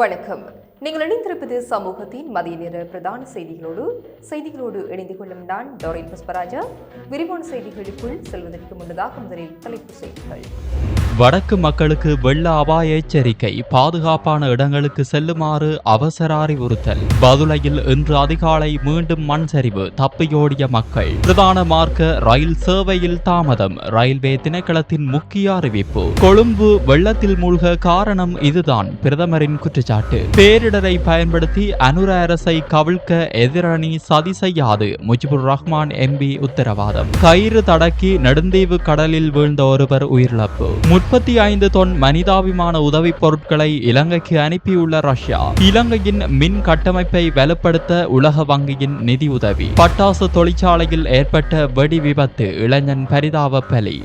வணக்கம். நீங்கள் இணைந்திருப்பது சமூகத்தின் மதிய நேர பிரதான செய்திகளோடு. செய்திகளோடு இணைந்து கொள்ளும் நான் டோரின் புஷ்பராஜா. விரிவான செய்திகளுக்குள் செல்வதற்கு முன்னதாக முதலில் தலைப்பு செய்திகள். வடக்கு மக்களுக்கு வெள்ள அபாய எச்சரிக்கை பாதுகாப்பான இடங்களுக்கு செல்லுமாறு அவசர அறிவுறுத்தல். பதுளையில் இன்று அதிகாலை மீண்டும் மண் சரிவு தப்பியோடிய மக்கள். பிரதான மார்க்க ரயில் சேவையில் தாமதம் ரயில்வே திணைக்களத்தின் முக்கிய அறிவிப்பு. கொழும்பு வெள்ளத்தில் மூழ்க காரணம் இதுதான் பிரதமரின் குற்றச்சாட்டு. பேரிடரை பயன்படுத்தி அனுர அரசை கவிழ்க்க எதிரணி சதி செய்யாது. முஜிபுர் ரஹ்மான் எம்பி உத்தரவாதம். கயிறு தடக்கி நெடுந்தீவு கடலில் வீழ்ந்த ஒருவர் உயிரிழப்பு. முப்பத்தி ஐந்து தொன் மனிதாபிமான உதவிப் பொருட்களை இலங்கைக்கு அனுப்பியுள்ள ரஷ்யா. இலங்கையின் மின் கட்டமைப்பை வலுப்படுத்த உலக வங்கியின் நிதி உதவி. பட்டாசு தொழிற்சாலையில் ஏற்பட்ட வெடி விபத்து இளைஞன் பரிதாப பலி.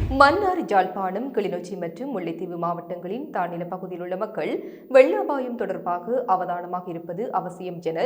மன்னார் ஜாழ்ப்பாணம் கிளிநொச்சி மற்றும் முல்லைத்தீவு மாவட்டங்களின் தாழ்நில பகுதியில் உள்ள மக்கள் வெள்ள அபாயம் தொடர்பாக அவதானமாக இருப்பது அவசியம் என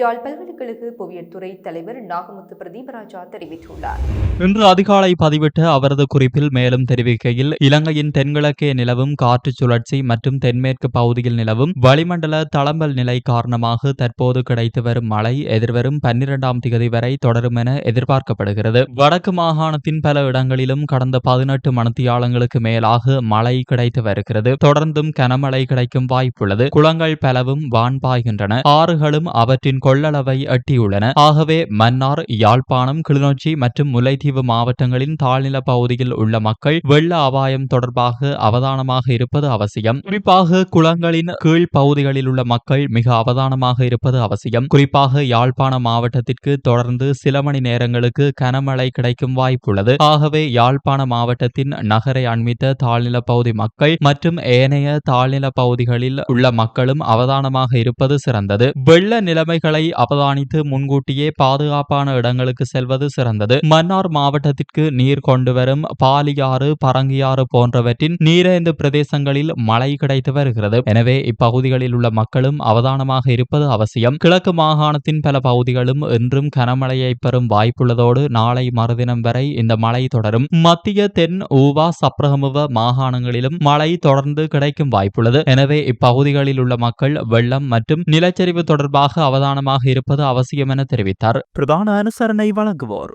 ஜாழ் பல்கலைக்கழக புவியியல் தலைவர் நாகமுத்து பிரதீபராஜா தெரிவித்துள்ளார். இன்று அதிகாலை பதிவிட்ட அவரது குறிப்பில் மேலும் தெரிவிக்கையில் இலங்கையின் தென்கிழக்கே நிலவும் காற்று சுழற்சி மற்றும் தென்மேற்கு பகுதியில் நிலவும் வளிமண்டல தளம்பல் நிலை காரணமாக தற்போது கிடைத்து வரும் மழை எதிர்வரும் பன்னிரண்டாம் திகதி வரை தொடரும் என எதிர்பார்க்கப்படுகிறது. வடக்கு மாகாணத்தின் பல இடங்களிலும் கடந்த பதினெட்டு மணித்தியாலங்களுக்கு மேலாக மழை கிடைத்து வருகிறது. தொடர்ந்தும் கனமழை கிடைக்கும் வாய்ப்புள்ளது. குளங்கள் பலவும் வான்பாய்கின்றன. ஆறுகளும் அவற்றின் கொள்ளளவை எட்டியுள்ளன. ஆகவே மன்னார் யாழ்ப்பாணம் கிளிநொச்சி மற்றும் முல்லைத்தீவு மாவட்டங்களின் தாழ்நில பகுதியில் உள்ள மக்கள் வெள்ள அபாயம் தொடர்பாக அவதானமாக இருப்பது அவசியம். குறிப்பாக குளங்களின் கீழ் பகுதிகளில் உள்ள மக்கள் மிக அவதானமாக இருப்பது அவசியம். குறிப்பாக யாழ்ப்பாண மாவட்டத்திற்கு தொடர்ந்து சில மணி நேரங்களுக்கு கனமழை கிடைக்கும் வாய்ப்புள்ளது. ஆகவே யாழ்ப்பாண மாவட்ட மாவட்டத்தின் நகரை அண்மித்த தாழ்நில பகுதி மக்கள் மற்றும் ஏனைய தாழ்நில பகுதிகளில் உள்ள மக்களும் அவதானமாக இருப்பது சிறந்தது. வெள்ள நிலைமைகளை அவதானித்து முன்கூட்டியே பாதுகாப்பான இடங்களுக்கு செல்வது சிறந்தது. மன்னார் மாவட்டத்திற்கு நீர் கொண்டு வரும் பாலியாறு பரங்கியாறு போன்றவற்றின் நீரேந்து பிரதேசங்களில் மழை கிடைத்து வருகிறது. எனவே இப்பகுதிகளில் உள்ள மக்களும் அவதானமாக இருப்பது அவசியம். கிழக்கு மாகாணத்தின் பல பகுதிகளும் இன்றும் கனமழையை பெறும் வாய்ப்புள்ளதோடு நாளை மறுதினம் வரை இந்த மழை தொடரும். மத்திய தென் தென் ஊவா சப்ரகமுவ மாகாணங்களிலும் மழை தொடர்ந்து கிடைக்கும் வாய்ப்புள்ளது. எனவே இப்பகுதிகளில் உள்ள மக்கள் வெள்ளம் மற்றும் நிலச்சரிவு தொடர்பாக அவதானமாக இருப்பது அவசியம் என தெரிவித்தார். பிரதான அனுசரணை வழங்குவோர்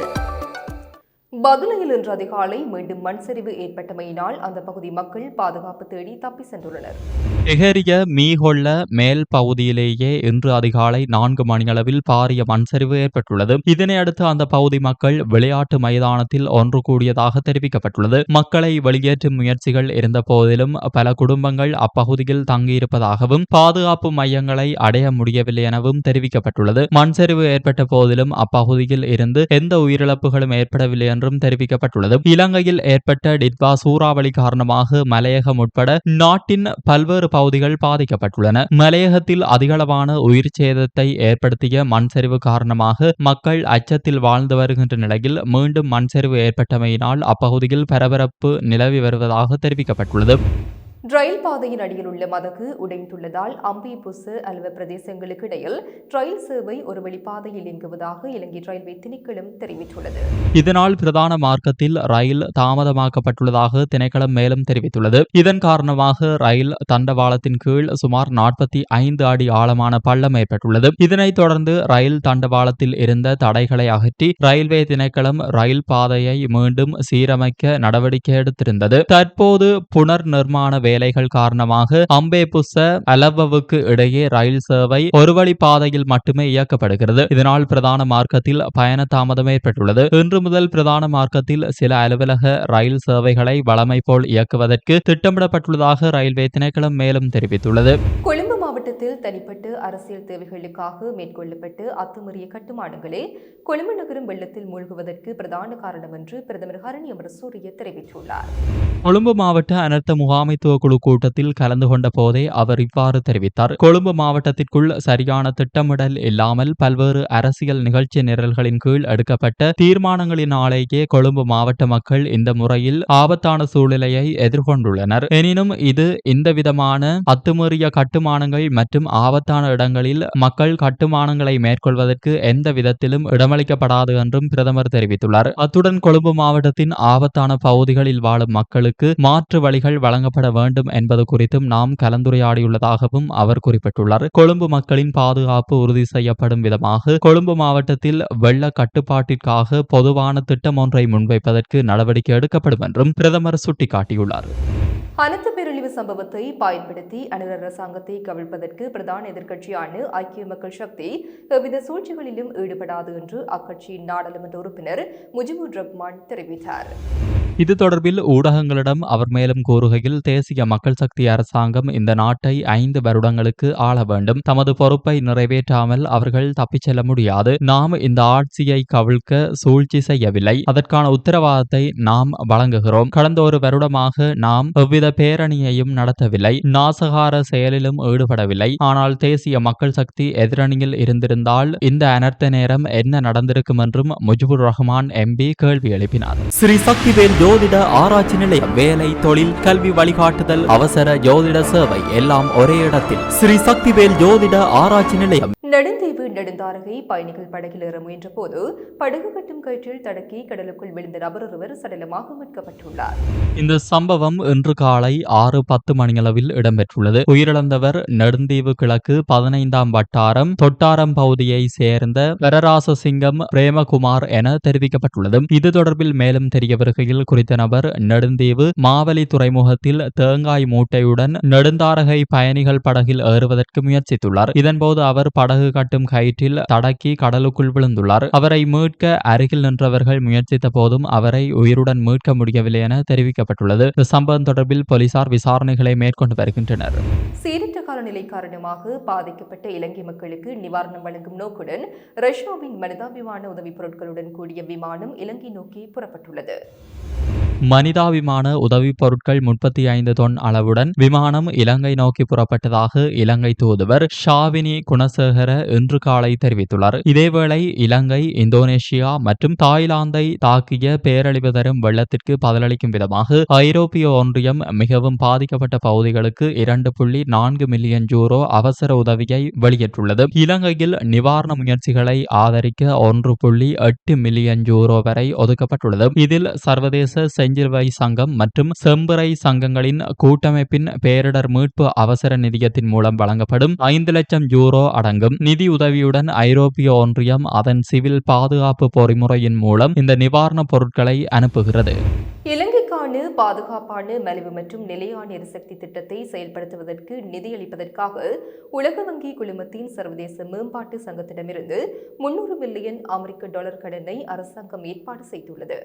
பதுளையில் இன்று அதிகாலை மீண்டும் மண் சரிவு ஏற்பட்டமையினால் அந்த பகுதி மக்கள் பாதுகாப்பு தேடி தப்பி சென்றுள்ளனர். எகரிய மீகொள்ள மேல் பகுதியிலேயே இன்று அதிகாலை நான்கு மணியளவில் பாரிய மண்சரிவு ஏற்பட்டுள்ளது. இதனையடுத்து அந்த பகுதி மக்கள் விளையாட்டு மைதானத்தில் ஒன்று கூடியதாக தெரிவிக்கப்பட்டுள்ளது. மக்களை வெளியேற்றும் முயற்சிகள் இருந்த போதிலும் பல குடும்பங்கள் அப்பகுதியில் தங்கியிருப்பதாகவும் பாதுகாப்பு மையங்களை அடைய முடியவில்லை எனவும் தெரிவிக்கப்பட்டுள்ளது. மண் சரிவு ஏற்பட்ட போதிலும் அப்பகுதியில் இருந்து எந்த உயிரிழப்புகளும் ஏற்படவில்லை என்றும் தெரிவிக்கப்பட்டுள்ளது. இலங்கையில் ஏற்பட்ட டிட்வா சூறாவளி காரணமாக மலையகம் உட்பட நாட்டின் பல்வேறு பகுதிகள் பாதிக்கப்பட்டுள்ளன. மலையகத்தில் அதிகளவான உயிர் சேதத்தை ஏற்படுத்திய மண் சரிவு காரணமாக மக்கள் அச்சத்தில் வாழ்ந்து வருகின்ற நிலையில் மீண்டும் மண் சரிவு ஏற்பட்டமையினால் அப்பகுதியில் பரபரப்பு நிலவி வருவதாக தெரிவிக்கப்பட்டுள்ளது. ரயில் பாதையின் அடியில் உள்ள மதகு உடைந்துள்ளதால் அம்பி புசு அலுவ பிரதேசங்களுக்கு இடையில் ரயில் சேவை ஒரு வழிபாதையில் இயங்குவதாக இலங்கை ரயில்வே திணைக்களம் தெரிவித்துள்ளது. இதனால் பிரதான மார்க்கத்தில் ரயில் தாமதமாக்கப்பட்டுள்ளதாக திணைக்களம் மேலும் தெரிவித்துள்ளது. இதன் காரணமாக ரயில் தண்டவாளத்தின் கீழ் சுமார் நாற்பத்தி ஐந்து அடி ஆழமான பள்ளம் ஏற்பட்டுள்ளது. இதனைத் தொடர்ந்து ரயில் தண்டவாளத்தில் இருந்த தடைகளை அகற்றி ரயில்வே திணைக்களம் ரயில் பாதையை மீண்டும் சீரமைக்க நடவடிக்கை எடுத்திருந்தது. தற்போது புனர் நிர்மாண வேலைகள் காரணமாக அம்பேபுச அலவவுக்கு இடையே ரயில் சேவை ஒருவழி பாதையில் மட்டுமே இயக்கப்படுகிறது. இதனால் பிரதான மார்க்கத்தில் பயண தாமதம் ஏற்பட்டுள்ளது. இன்று முதல் பிரதான மார்க்கத்தில் சில அலுவலக ரயில் சேவைகளை வழமை போல் இயக்குவதற்கு திட்டமிடப்பட்டுள்ளதாக ரயில்வே திணைக்களம் மேலும் தெரிவித்துள்ளது. கொழும்பு மாவட்டத்தில் தனிப்பட்ட அரசியல் தேவைகளுக்காக மேற்கொள்ளப்பட்டு அத்துமீறிய கட்டுமானங்களே கொழும்பு நகரம் வெள்ளத்தில் மூழ்குவதற்கு பிரதான காரணம் என்று பிரதமர் ஹரணி அமரசூரிய தெரிவித்துள்ளார். கொழும்பு மாவட்ட அனர்த்த முகாமைத்துவ குழு கூட்டத்தில் கலந்து கொண்ட போதே அவர் இவ்வாறு தெரிவித்தார். கொழும்பு மாவட்டத்திற்குள் சரியான திட்டமிடல் இல்லாமல் பல்வேறு அரசியல் நிகழ்ச்சி நிரல்களின் கீழ் எடுக்கப்பட்ட தீர்மானங்களினாலேயே கொழும்பு மாவட்ட மக்கள் இந்த முறையில் ஆபத்தான சூழ்நிலையை எதிர்கொண்டுள்ளனர். எனினும் இது இந்த விதமான அத்துமீறிய கட்டுமானங்கள் மற்றும் ஆபத்தான இடங்களில் மக்கள் கட்டுமானங்களை மேற்கொள்வதற்கு எந்த விதத்திலும் இடமளிக்கப்படாது என்றும் பிரதமர் தெரிவித்துள்ளார். அத்துடன் கொழும்பு மாவட்டத்தின் ஆபத்தான பகுதிகளில் வாழும் மக்களுக்கு மாற்று வழிகள் வழங்கப்பட வேண்டும் என்பது குறித்தும் நாம் கலந்துரையாடியுள்ளதாகவும் அவர் குறிப்பிட்டுள்ளார். கொழும்பு மக்களின் பாதுகாப்பு உறுதி செய்யப்படும் விதமாக கொழும்பு மாவட்டத்தில் வெள்ள கட்டுப்பாட்டிற்காக பொதுவான திட்டம் ஒன்றை முன்வைப்பதற்கு நடவடிக்கை எடுக்கப்படும் என்றும் பிரதமர் சுட்டிக்காட்டியுள்ளார். அனைத்து பேரழிவு சம்பவத்தை பயன்படுத்தி அனுர அரசாங்கத்தை கவிழ்ப்பதற்கு பிரதான எதிர்க்கட்சியான ஐக்கிய மக்கள் சக்தி எவ்வித சூழ்ச்சிகளிலும் ஈடுபடாது என்று அக்கட்சியின் நாடாளுமன்ற உறுப்பினர் முஜிபுர் ரஹ்மான் தெரிவித்தார். இது தொடர்பில் ஊடகங்களிடம் அவர் மேலும் கூறுகையில் தேசிய மக்கள் சக்தி அரசாங்கம் இந்த நாட்டை ஐந்து வருடங்களுக்கு ஆள வேண்டும். தமது பொறுப்பை நிறைவேற்றாமல் அவர்கள் தப்பிச் செல்ல முடியாது. நாம் இந்த ஆட்சியை கவிழ்க்க சூழ்ச்சி செய்யவில்லை. அதற்கான உத்தரவாதத்தை நாம் வழங்குகிறோம். கடந்த ஒரு வருடமாக நாம் எவ்வித பேரணியையும் நடத்தவில்லை. நாசகார செயலிலும் ஈடுபடவில்லை. ஆனால் தேசிய மக்கள் சக்தி எதிரணியில் இருந்திருந்தால் இந்த அனர்த்த நேரம் என்ன நடந்திருக்கும் என்றும் முஜிபுர் ரஹ்மான் எம்பி கேள்வி எழுப்பினார். ஸ்ரீ சக்திவேல் ஜோதிட ஆராய்ச்சி நிலையம் வேலை தொழில் கல்வி வழிகாட்டுதல் அவசர ஜோதிட சேவை எல்லாம் ஒரே இடத்தில். ஸ்ரீ சக்திவேல் ஜோதிட ஆராய்ச்சி நிலையம். நெடுந்தீவு நெடுந்தாரகை பயணிகள் படகில் ஏற முயன்ற போது படகு கட்டும் கயிற்றில் தடக்கி கடலுக்குள் விழுந்த நபர் ஒருவர் சடலமாக மீட்கப்பட்டுள்ளார். இந்த சம்பவம் இன்று காலை ஆறு பத்து மணியளவில் இடம்பெற்றுள்ளது. உயிரிழந்தவர் நெடுந்தீவு கிழக்கு பதினைந்தாம் வட்டாரம் தொட்டாரம் பகுதியை சேர்ந்த வரராசசிங்கம் பிரேமகுமார் என தெரிவிக்கப்பட்டுள்ளது. இது தொடர்பில் மேலும் தெரிய வருகையில் குறித்த நபர் நெடுந்தீவு மாவலி துறைமுகத்தில் தேங்காய் மூட்டையுடன் நெடுந்தாரகை பயணிகள் படகில் ஏறுவதற்கு முயற்சித்துள்ளார். இதன்போது அவர் படகு கட்டும் கயிற்றில் தடக்கி கடலுக்குள் விழுந்துள்ளார். அவரை மீட்க அருகில் நின்றவர்கள் முயற்சித்த போதும் அவரை உயிருடன் மீட்க முடியவில்லை என தெரிவிக்கப்பட்டுள்ளது. இந்த சம்பவம் தொடர்பில் போலீசார் விசாரணைகளை மேற்கொண்டு வருகின்றனர். சீரற்ற காலநிலை காரணமாக பாதிக்கப்பட்ட இலங்கை மக்களுக்கு நிவாரணம் வழங்கும் நோக்குடன் ரஷ்யாவின் மனிதாபிமான உதவிப் பொருட்களுடன் கூடிய விமானம் இலங்கை நோக்கி புறப்பட்டுள்ளது. மனிதாபிமான உதவி பொருட்கள் முப்பத்தி ஐந்து தொன் அளவுடன் விமானம் இலங்கை நோக்கி புறப்பட்டதாக இலங்கை தூதுவர் ஷாவினி குணசேகர இன்று காலை தெரிவித்துள்ளார். இதேவேளை இலங்கை இந்தோனேஷியா மற்றும் தாய்லாந்தை தாக்கிய பேரழிவு தரும் வெள்ளத்திற்கு பதிலளிக்கும் விதமாக ஐரோப்பிய ஒன்றியம் மிகவும் பாதிக்கப்பட்ட பகுதிகளுக்கு இரண்டு புள்ளி நான்கு மில்லியன் யூரோ அவசர உதவியை வெளியிட்டுள்ளது. இலங்கையில் நிவாரண முயற்சிகளை ஆதரிக்க ஒன்று புள்ளி எட்டு மில்லியன் யூரோ வரை ஒதுக்கப்பட்டுள்ளது. இதில் சர்வதேச செஞ்சிலுவை சங்கம் மற்றும் செம்பறை சங்கங்களின் கூட்டமைப்பின் பேரிடர் மீட்பு அவசர நிதியத்தின் மூலம் வழங்கப்படும் ஐந்து லட்சம் யூரோ அடங்கும் நிதி உதவியுடன் ஐரோப்பிய ஒன்றியம் அதன் சிவில் பாதுகாப்பு பொறிமுறையின் மூலம் இந்த நிவாரணப் பொருட்களை அனுப்புகிறது. இலங்கைக்கான பாதுகாப்பான மலிவு மற்றும் நிலையான எரிசக்தி திட்டத்தை செயல்படுத்துவதற்கு நிதியளிப்பதற்காக உலக வங்கி குழுமத்தின் சர்வதேச மேம்பாட்டு சங்கத்திடமிருந்து முன்னூறு மில்லியன் அமெரிக்க டாலர் கடனை அரசாங்கம் ஏற்பாடு செய்துள்ளது.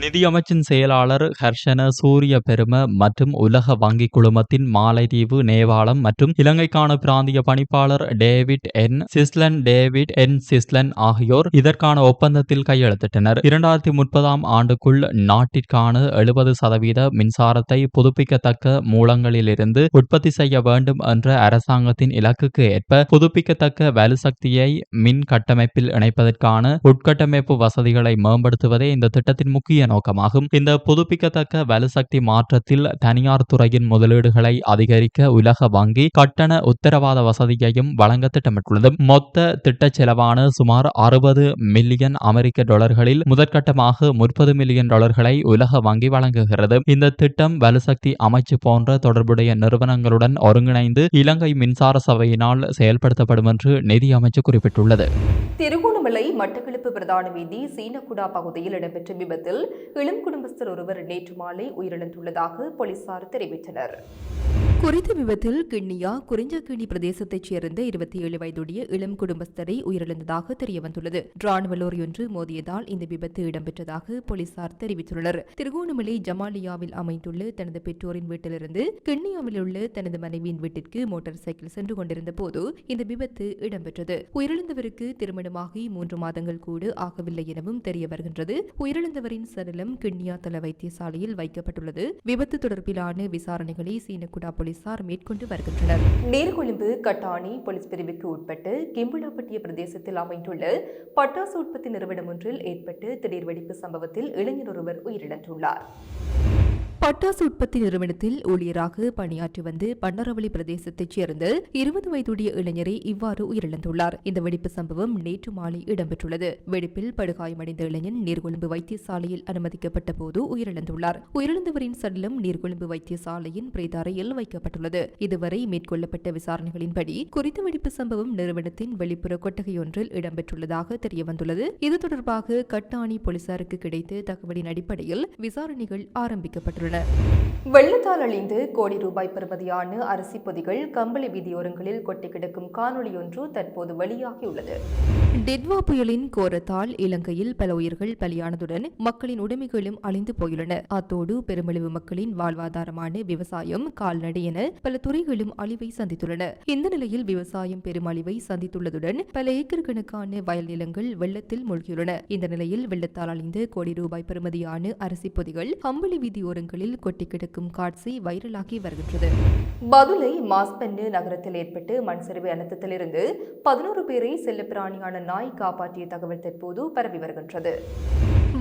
நிதியமைச்சின் செயலாளர் ஹர்ஷன சூரிய பெரும மற்றும் உலக வங்கி குழுமத்தின் மாலைதீவு நேபாளம் மற்றும் இலங்கைக்கான பிராந்திய பணிப்பாளர் டேவிட் என். சிஸ்லன் டேவிட் என். சிஸ்லன் ஆகியோர் இதற்கான ஒப்பந்தத்தில் கையெழுத்திட்டனர். இரண்டாயிரத்தி முப்பதாம் ஆண்டுக்குள் நாட்டிற்கான எழுபது சதவீத மின்சாரத்தை புதுப்பிக்கத்தக்க மூலங்களிலிருந்து உற்பத்தி செய்ய வேண்டும் என்ற அரசாங்கத்தின் இலக்குக்கு ஏற்ப புதுப்பிக்கத்தக்க வலுசக்தியை மின் கட்டமைப்பில் இணைப்பதற்கான உட்கட்டமைப்பு வசதிகளை மேம்படுத்துவதே இந்த திட்டத்தின் முக்கிய நோக்கமாகும். இந்த புதுப்பிக்கத்தக்க வலுசக்தி மாற்றத்தில் தனியார் துறையின் முதலீடுகளை அதிகரிக்க உலக வங்கி கட்டண உத்தரவாத வசதியையும் வழங்க திட்டமிட்டுள்ளது. மொத்த திட்ட செலவான சுமார் அறுபது மில்லியன் அமெரிக்க டாலர்களில் முதற்கட்டமாக முப்பது மில்லியன் டாலர்களை உலக வங்கி வழங்குகிறது. இந்த திட்டம் வலுசக்தி அமைச்சு போன்ற தொடர்புடைய நிறுவனங்களுடன் ஒருங்கிணைந்து இலங்கை மின்சார சபையினால் செயல்படுத்தப்படும் என்று நிதி அமைச்சு குறிப்பிட்டுள்ளது. திருகோணமலை மட்டக்களப்பு பிரதான வீதி சீனக்குடா பகுதியில் இடம்பெற்ற விபத்தில் இளம் குடும்பஸ்தர் ஒருவர் நேற்று மாலை உயிரிழந்துள்ளதாக போலீசார் தெரிவித்தனர். குறித்த விபத்தில் கிண்ணியா குறிஞ்சக்கிணி பிரதேசத்தைச் சேர்ந்த இருபத்தி ஏழு வயதுடைய இளம் குடும்பஸ்தரை உயிரிழந்ததாக தெரியவந்துள்ளது. ராணுவ லோரி ஒன்று மோதியதால் இந்த விபத்து இடம்பெற்றதாக போலீசார் தெரிவித்துள்ளனர். திருகோணமலை ஜமாலியாவில் அமைந்துள்ள தனது பெற்றோரின் வீட்டிலிருந்து கிண்ணியாவில் உள்ள தனது மனைவியின் வீட்டிற்கு மோட்டார் சைக்கிள் சென்று கொண்டிருந்த போது இந்த விபத்து இடம்பெற்றது. உயிரிழந்தவருக்கு திருமணமாகி மூன்று மாதங்கள் கூட ஆகவில்லை எனவும் தெரிய வருகின்றது உயிரிழந்தவரின் சடலம் கிண்ணியா தள வைத்தியசாலையில் வைக்கப்பட்டுள்ளது. விபத்து தொடர்பிலான விசாரணைகளை சீனக்குடா போலீசார் மேற்கொண்டு வருகின்றனர். நீர்கொழும்பு கட்டாணி போலீஸ் பிரிவுக்கு உட்பட்டு கிம்புலாப்பட்டிய பிரதேசத்தில் அமைந்துள்ள பட்டாசு உற்பத்தி நிறுவனம் ஒன்றில் ஏற்பட்டு திடீர் வெடிப்பு சம்பவத்தில் இளைஞர் ஒருவர் உயிரிழந்துள்ளார். பட்டாசு உற்பத்தி நிறுவனத்தில் ஊழியராக பணியாற்றி வந்து பண்டரவளி பிரதேசத்தைச் சேர்ந்த இருபது வயதுடைய இளைஞரை இவ்வாறு உயிரிழந்துள்ளார். இந்த வெடிப்பு சம்பவம் நேற்று மாலை இடம்பெற்றுள்ளது. வெடிப்பில் படுகாயமடைந்த இளைஞன் நீர்கொழும்பு வைத்தியசாலையில் அனுமதிக்கப்பட்ட போது உயிரிழந்துள்ளார். உயிரிழந்தவரின் சடலம் நீர்கொழும்பு வைத்தியசாலையின் பிரேதாரையில் வைக்கப்பட்டுள்ளது. இதுவரை மேற்கொள்ளப்பட்ட விசாரணைகளின்படி குறித்த வெடிப்பு சம்பவம் நிறுவனத்தின் வெளிப்புற கொட்டகையொன்றில் இடம்பெற்றுள்ளதாக தெரியவந்துள்ளது. இது தொடர்பாக கட்டாணி போலீசாருக்கு கிடைத்த தகவலின் அடிப்படையில் விசாரணைகள் ஆரம்பிக்கப்பட்டுள்ளன. வெள்ளத்தால் அழிந்து கோடி ரூபாய் பெறுமதியான அரிசி பொதிகள் கம்பளி வீதியோரங்களில் கொட்டி கிடக்கும் காணொலி ஒன்று தற்போது வெளியாகியுள்ளது. டெட்வா புயலின் கோரத்தால் இலங்கையில் பல உயிர்கள் பலியானதுடன் மக்களின் உடைமைகளும் அழிந்து போயுள்ளன. அத்தோடு பெருமளவு மக்களின் வாழ்வாதாரமான விவசாயம் கால்நடை என பல துறைகளும் அழிவை சந்தித்துள்ளன. இந்த நிலையில் விவசாயம் பெரும் அழிவை சந்தித்துள்ளதுடன் பல ஏக்கர் கணக்கான வயல் நிலங்கள் வெள்ளத்தில் மூழ்கியுள்ளன. இந்த நிலையில் வெள்ளத்தால் அழிந்து கோடி ரூபாய் பெறுமதியான அரிசி பொதிகள் கம்பளி வீதியோரங்களில் கொட்டி கிடக்கும் காட்சி வைரலாகி வருகின்றது. பதுளை மாஸ்பென்னு நகரத்தில் ஏற்பட்டு மண் சரிவு அனர்த்தத்திலிருந்து பதினோரு பேரை செல்லப்பிராணியான நாய் காப்பாற்றிய தகவல் தற்போது பரவி வருகின்றது.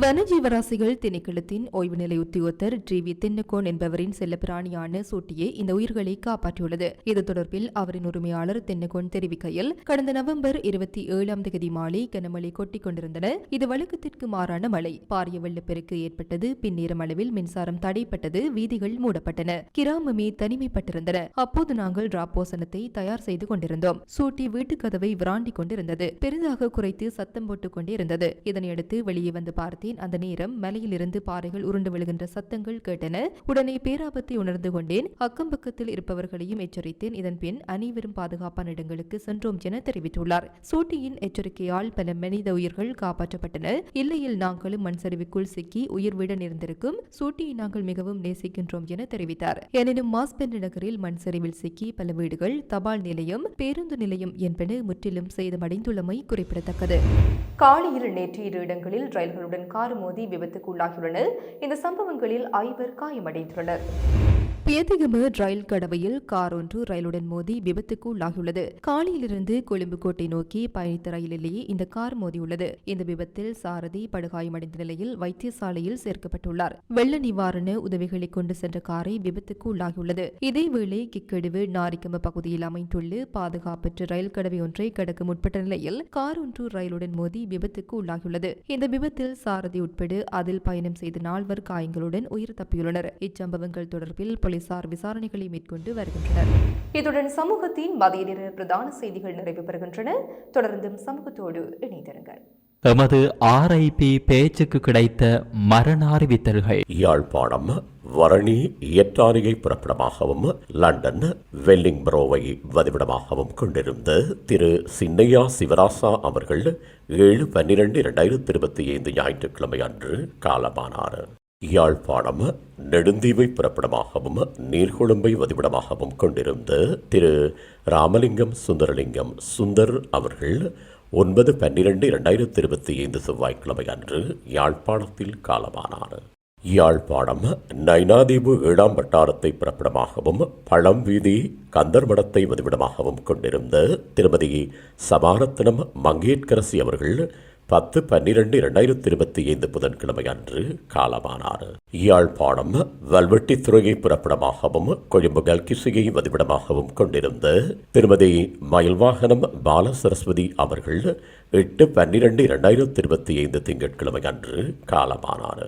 வனஜீவராசிகள் திணைக்களத்தின் ஓய்வு நிலை உத்தியோகத்தர் டி வி தென்னகோன் என்பவரின் செல்லப்பிராணியான சூட்டியே இந்த உயிர்களை காப்பாற்றியுள்ளது. இது தொடர்பில் அவரின் உரிமையாளர் தென்னகோன் தெரிவிக்கையில் கடந்த நவம்பர் இருபத்தி ஏழாம் தேதி மாலை கனமழை கொட்டிக் கொண்டிருந்தன. இது வழக்கத்திற்கு மாறான மழை. பாரிய வெள்ளப்பெருக்கு ஏற்பட்டது. பின்னேரம் அளவில் மின்சாரம் தடைப்பட்டது வீதிகள் மூடப்பட்டன. கிராமமே தனிமைப்பட்டிருந்தன. அப்போது நாங்கள் ராப்போசனத்தை தயார் செய்து கொண்டிருந்தோம். சூட்டி வீட்டு கதவை விராண்டிக் கொண்டிருந்தது. பெரிதாக குறைத்து சத்தம் போட்டுக் கொண்டிருந்தது. இதனையடுத்து வெளியே வந்து பார்த்தேன். அந்த நேரம் மலையிலிருந்து பாறைகள் உருண்டு விழுகின்ற சத்தங்கள் கேட்டன. உடனே பேராபத்தை உணர்ந்து கொண்டேன். அக்கம் பக்கத்தில் இருப்பவர்களையும் எச்சரித்தேன். இதன் பின் அனைவரும் பாதுகாப்பான இடங்களுக்கு சென்றோம் என தெரிவித்துள்ளார். சூட்டியின் எச்சரிக்கையால் பல மனித உயிர்கள் காப்பாற்றப்பட்டன. இல்லையில் நாங்களும் மண் சரிவுக்குள் சிக்கி உயிர்விட நேர்ந்திருக்கும். சூட்டியை நாங்கள் மிக மிகவும் நேசிக்கின்றோம் என தெரிவித்தார். எனினும் மாஸ்பெண்ட் நகரில் மண் சரிவில் சிக்கி பல வீடுகள் தபால் நிலையம் பேருந்து நிலையம் என்பன முற்றிலும் சேதமடைந்துள்ளமை குறிப்பிடத்தக்கது. காலையில் நேற்று இரு இடங்களில் ரயில்களுடன் கார் மோதி விபத்துக்குள்ளாகியுள்ளனர் இந்த சம்பவங்களில் ஐவர் காயமடைந்துள்ளனர். பியதிகம ரயில் கடவையில் கார் ஒன்று ரயிலுடன் மோதி விபத்துக்கு உள்ளாகியுள்ளது. காலியிலிருந்து கொழும்புக்கோட்டை நோக்கி பயணித்த ரயிலிலேயே இந்த கார் மோதியுள்ளது. இந்த விபத்தில் சாரதி படுகாயமடைந்த நிலையில் வைத்தியசாலையில் சேர்க்கப்பட்டுள்ளார். வெள்ள நிவாரண உதவிகளை கொண்டு சென்ற காரை விபத்துக்கு உள்ளாகியுள்ளது. இதேவேளை கிக்கெடுவு நாரிக்கம பகுதியில் அமைந்துள்ள பாதுகாப்பற்ற ரயில் கடவை ஒன்றை கடக்க முற்பட்ட நிலையில் கார் ஒன்று ரயிலுடன் மோதி விபத்துக்கு உள்ளாகியுள்ளது. இந்த விபத்தில் சாரதி உட்பட அதில் பயணம் செய்த நால்வர் காயங்களுடன் உயிர் தப்பியுள்ளனர். இச்சம்பவங்கள் தொடர்பில் போலீசார் விசாரணைகளை மேற்கொண்டு வருகின்றனர். இத்துடன் சமூகத்தின் மதிய நேர பிரதான செய்திகள் நிறைவு பெறுகின்றன. தொடர்ந்தும் சமூகத்தோடு இணைந்திருங்கள். எமது ஆர்ஐபி பேச்சுக்கு கிடைத்த மரண அறிவித்தல்கள். யாழ்ப்பாணம் வரணி இயற்றாரியை பிறப்பிடமாகவும் லண்டன் வெல்லிங்பரோவை வதிவிடமாகவும் கொண்டிருந்த திரு சின்னையா சிவராசா அவர்கள் ஏழு பன்னிரண்டு இரண்டாயிரத்தி இருபத்தி ஐந்து ஞாயிற்றுக்கிழமை அன்று காலமானார். யாழ்ப்பாணம் நெடுந்தீவை பிறப்பிடமாகவும் நீர்கொழும்பை வதிவிடமாகவும் கொண்டிருந்த திரு ராமலிங்கம் சுந்தரலிங்கம் சுந்தர் அவர்கள் ஒன்பது பன்னிரண்டு இரண்டாயிரத்தி இருபத்தி ஐந்து செவ்வாய்க்கிழமை அன்று யாழ்ப்பாணத்தில் காலமானார். யாழ்ப்பாணம் நைனாதீவு ஏழாம் வட்டாரத்தை பிறப்பிடமாகவும் பழம்வீதி கந்தர்மடத்தை வதிவிடமாகவும் கொண்டிருந்த திருமதி சமாரத்னம் மங்கேட்கரசி அவர்கள் பத்து பன்னிரண்டு இரண்டாயிரத்தி இருபத்தி ஐந்து புதன்கிழமை அன்று காலமானார் யாழ்ப்பாணம் வல்வெட்டித்துறையை புறப்படமாகவும் கொழும்பு கல்கிசையை வதிவிடமாகவும் கொண்டிருந்த திருமதி மயில்வாகனம் பால சரஸ்வதி அவர்கள் எட்டு பன்னிரண்டு இரண்டாயிரத்தி இருபத்தி ஐந்து திங்கட்கிழமை அன்று காலமானார்.